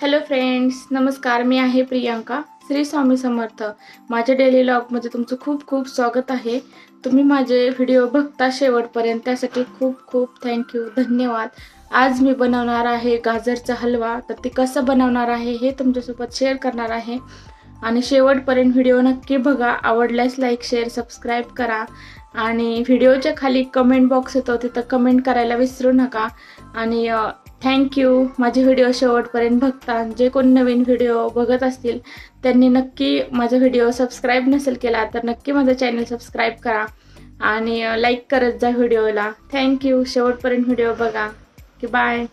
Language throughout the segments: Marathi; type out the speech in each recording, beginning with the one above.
हॅलो फ्रेंड्स नमस्कार मी आहे प्रियांका श्री स्वामी समर्थ. माझ्या डेली लॉगमध्ये तुमचं खूप खूप स्वागत आहे. तुम्ही माझे व्हिडिओ बघता शेवटपर्यंत त्यासाठी खूप खूप थँक्यू धन्यवाद. आज मी बनवणार आहे गाजरचा हलवा. तर ते कसं बनवणार आहे हे तुमच्यासोबत शेअर करणार आहे. आणि शेवटपर्यंत व्हिडिओ नक्की बघा. आवडल्यास लाईक शेअर सबस्क्राईब करा. आणि व्हिडिओच्या खाली कमेंट बॉक्स येतो तिथं कमेंट करायला विसरू नका. आणि थँक्यू माझे व्हिडिओ शेवटपर्यंत बघता. जे कोण नवीन व्हिडिओ बघत असतील त्यांनी नक्की माझा व्हिडिओ सबस्क्राईब नसेल केला तर नक्की माझं चॅनल सबस्क्राईब करा आणि लाईक करत जा व्हिडिओला थँक्यू शेवटपर्यंत व्हिडिओ बघा. की बाय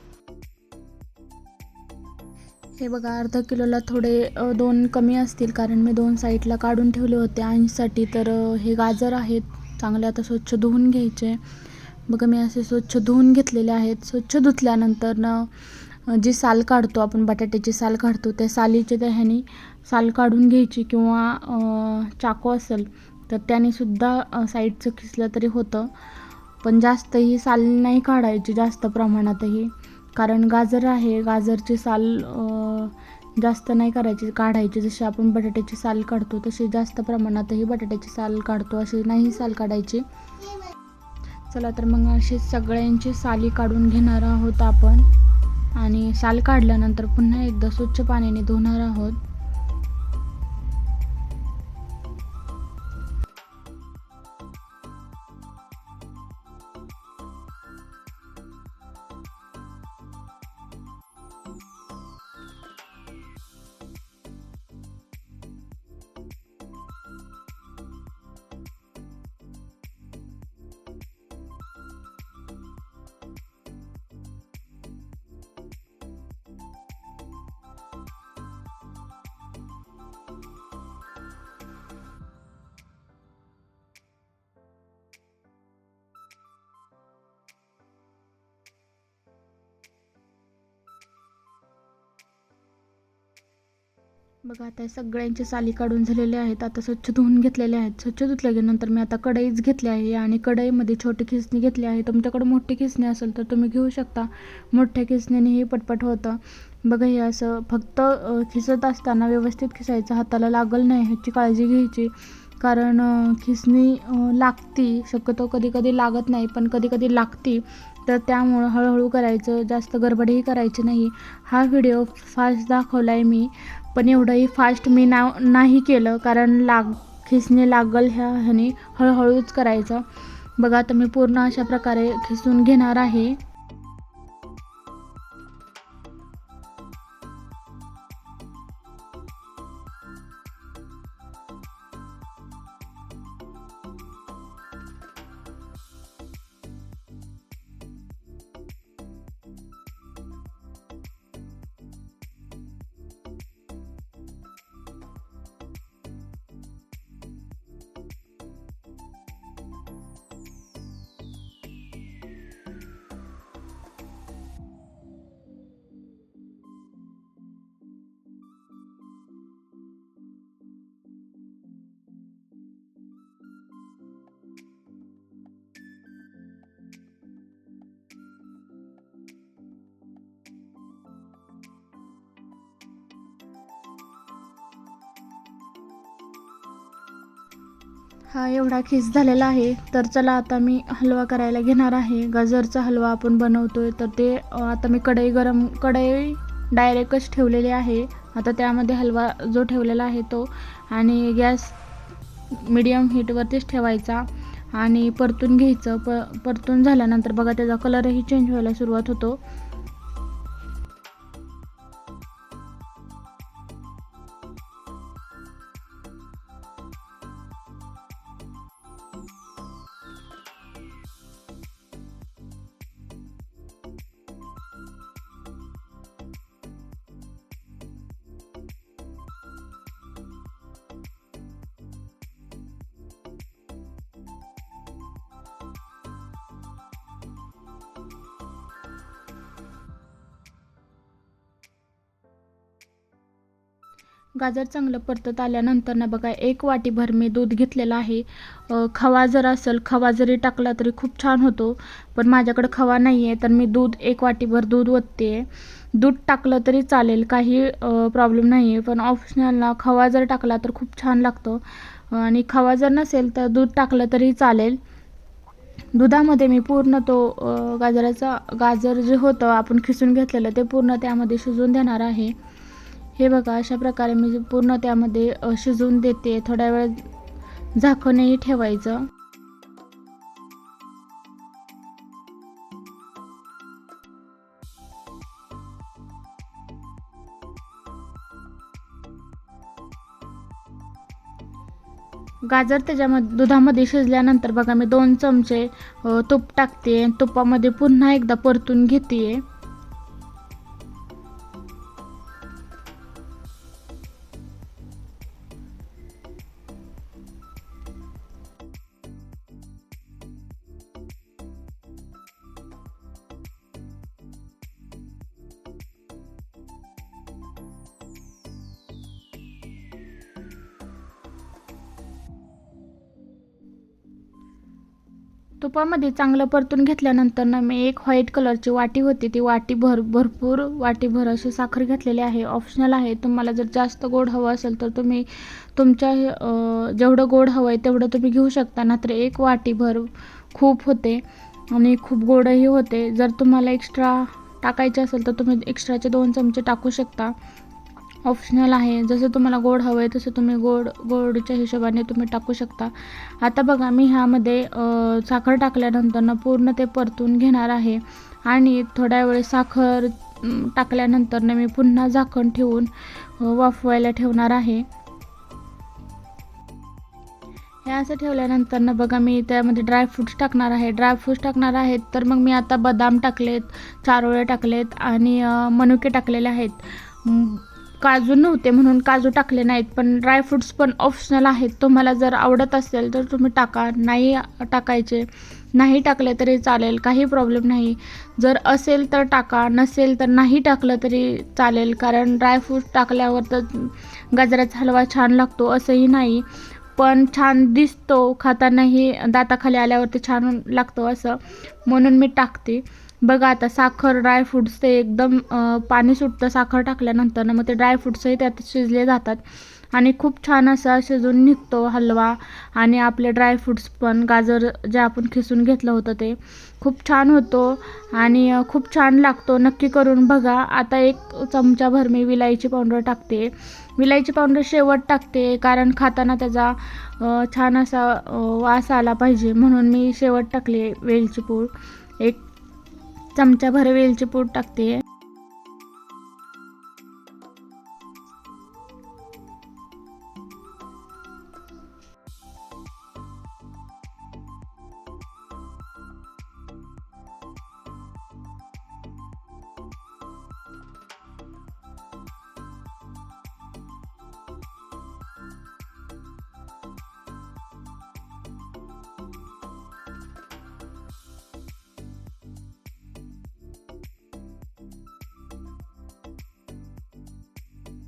हे बघा अर्धा किलोला थोडे दोन कमी असतील कारण मी दोन साईडला काढून ठेवले होते ऐंशीसाठी. तर हे गाजर आहेत. चांगले आता स्वच्छ धुवून घ्यायचे. बघा मी असे स्वच्छ धुवून घेतलेले आहेत. स्वच्छ धुतल्यानंतर ना जी साल काढतो आपण बटाट्याची साल काढतो त्या सालीचे दह्याने साल काढून घ्यायची किंवा चाकू असेल तर त्याने सुद्धा साईडचं खिसलं तरी होतं. पण जास्त ही साल नाही काढायची जास्त प्रमाणातही. कारण गाजर आहे गाजरची साल जास्त नाही करायची काढायची. जशी आपण बटाट्याची साल काढतो तशी जास्त प्रमाणातही बटाट्याची साल काढतो अशी नाही साल काढायची. चला तर मग अशी सगळ्यांची साली काढून घेणार आहोत आपण. आणि साल काढल्यानंतर पुन्हा एकदा स्वच्छ पाण्याने धुणार आहोत. बघा आता सगळ्यांचे साली काढून झालेले आहेत आता स्वच्छ धुवून घेतलेले आहेत. स्वच्छ धुतल्यानंतर मी आता कढईच घेतली आहे आणि कढईमध्ये छोटी खिसणी घेतली आहे. तुमच्याकडे मोठी खिसणी असेल तर तुम्ही घेऊ शकता. मोठ्या खिसणीनेही पटपट होतं. बघा हे असं फक्त खिसत असताना व्यवस्थित खिसायचं हाताला लागल नाही ह्याची काळजी घ्यायची. कारण खिसणी लागती. शक्यतो कधी कधी लागत नाही पण कधी कधी लागती. तर त्यामुळं हळूहळू करायचं. जास्त गडबडही करायची नाही. हा व्हिडिओ फास्ट दाखवला आहे मी पण एवढंही फास्ट मी ना नाही केलं. कारण लाग खिसणी लागल ह्या ह्याने हळूहळूच करायचं. बघा आता मी पूर्ण अशा प्रकारे खिसून घेणार आहे. हा एवढा खीस झालेला आहे. तर चला आता मी हलवा करायला घेणार आहे. गाजरचा हलवा आपण बनवतोय. तर ते आता मी कढई गरम कढई डायरेक्टच ठेवलेली आहे. आता त्यामध्ये हलवा जो ठेवलेला आहे तो. आणि गॅस मिडियम हीटवरतीच ठेवायचा. आणि परतून घ्यायचं. प परतून झाल्यानंतर बघा त्याचा कलरही चेंज व्हायला सुरुवात होतो. गाजर चांगलं परतत आल्यानंतर ना बघा एक वाटीभर मी दूध घेतलेलं आहे. खवा जर असेल खवा जरी टाकला तरी खूप छान होतो पण माझ्याकडे खवा नाही आहे तर मी दूध एक वाटीभर दूध ओतते दूध टाकलं तरी चालेल काही प्रॉब्लेम नाही आहे पण ऑप्शनलला खवा जर टाकला तर खूप छान लागतो. आणि खवा जर नसेल तर दूध टाकलं तरी चालेल. दुधामध्ये मी पूर्ण तो गाजराचा गाजर जे होतं आपण खिसून घेतलेलं ते पूर्ण त्यामध्ये शिजवून देणार आहे. हे बघा अशा प्रकारे मी पूर्ण त्यामध्ये शिजवून देते. थोड्या वेळ झाकणही ठेवायचं. गाजर त्याच्यामध्ये दुधामध्ये शिजल्यानंतर बघा मी दोन चमचे तूप टाकते. तुपामध्ये पुन्हा एकदा परतून घेते. तुपामध्ये चांगलं परतून घेतल्यानंतर ना मी एक व्हाईट कलरची वाटी होती ती वाटी भर भरपूर वाटीभर अशी साखर घेतलेली आहे ऑप्शनल आहे. तुम्हाला जर जास्त गोड हवं असेल तर तुम्ही तुमच्या जेवढं गोड हवं आहे तेवढं तुम्ही घेऊ शकता नाहीतर एक वाटीभर खूप होते आणि खूप गोडही होते. जर तुम्हाला एक्स्ट्रा टाकायचे असेल तर तुम्ही एक्स्ट्राचे दोन चमचे टाकू शकता. ऑप्शनल आहे. जसं तुम्हाला गोड हवं आहे तसं तुम्ही गोड गोडच्या हिशोबाने तुम्ही टाकू शकता. आता बघा मी ह्यामध्ये साखर टाकल्यानंतरनं पूर्ण ते परतून घेणार आहे. आणि थोड्या वेळ साखर टाकल्यानंतरनं टाकल्यानंतर मी पुन्हा झाकण ठेवून वाफवायला ठेवणार आहे. हे असं ठेवल्यानंतर ना बघा मी त्यामध्ये ड्रायफ्रूट्स टाकणार आहे. ड्रायफ्रूट्स टाकणार आहेत तर मग मी आता बदाम टाकलेत चारोळे टाकलेत आणि मनुके टाकलेले आहेत. काजू नव्हते म्हणून काजू टाकले नाहीत पण ड्रायफ्रूट्स पण ऑप्शनल आहेत. तुम्हाला जर आवडत असेल तर तुम्ही टाका. नाही टाकायचे नाही टाकले तरी चालेल काही प्रॉब्लेम नाही. जर असेल तर टाका नसेल तर नाही टाकलं तरी चालेल कारण ड्रायफ्रूट टाकल्यावर तर गाजराचा हलवा छान लागतो असंही नाही. पण छान दिसतो खातानाही दाताखाली आल्यावरती छान लागतो असं. म्हणून मी टाकते. बघा आता साखर ड्रायफ्रूट्स ते एकदम पाणी सुटतं साखर टाकल्यानंतर मग ते ड्रायफ्रूट्सही त्यात शिजले जातात. आणि खूप छान असा शिजून निघतो हलवा आणि आपले ड्रायफ्रूट्स पण गाजर जे आपण खिसून घेतलं होतं ते. खूप छान होतो आणि खूप छान लागतो. नक्की करून बघा. आता एक चमचाभर मी विलायची पावडर टाकते. विलायची पावडर शेवट टाकते कारण खाताना त्याचा छान असा वास आला पाहिजे म्हणून मी शेवट टाकली वेलची पूड. एक चमचाभर वेलची पूड टाकते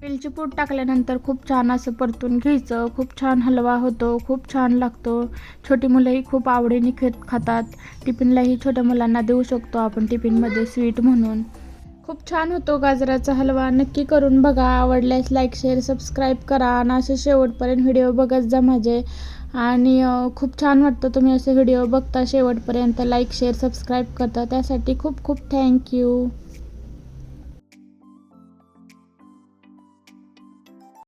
वेलची पूड टाकल्यानंतर खूप छान असं परतून घ्यायचं. खूप छान हलवा होतो खूप छान लागतो. छोटी मुलंही खूप आवडीने खेत खातात. टिफिनलाही छोट्या मुलांना देऊ शकतो आपण टिफिनमध्ये स्वीट म्हणून. खूप छान होतो गाजराचा हलवा. नक्की करून बघा. आवडल्यास लाईक शेअर सबस्क्राईब करा. आणि असे शेवटपर्यंत व्हिडिओ बघत जा माझे. आणि खूप छान वाटतं तुम्ही असे व्हिडिओ बघता शेवटपर्यंत. लाईक शेअर सबस्क्राईब करता. त्यासाठी खूप खूप थँक्यू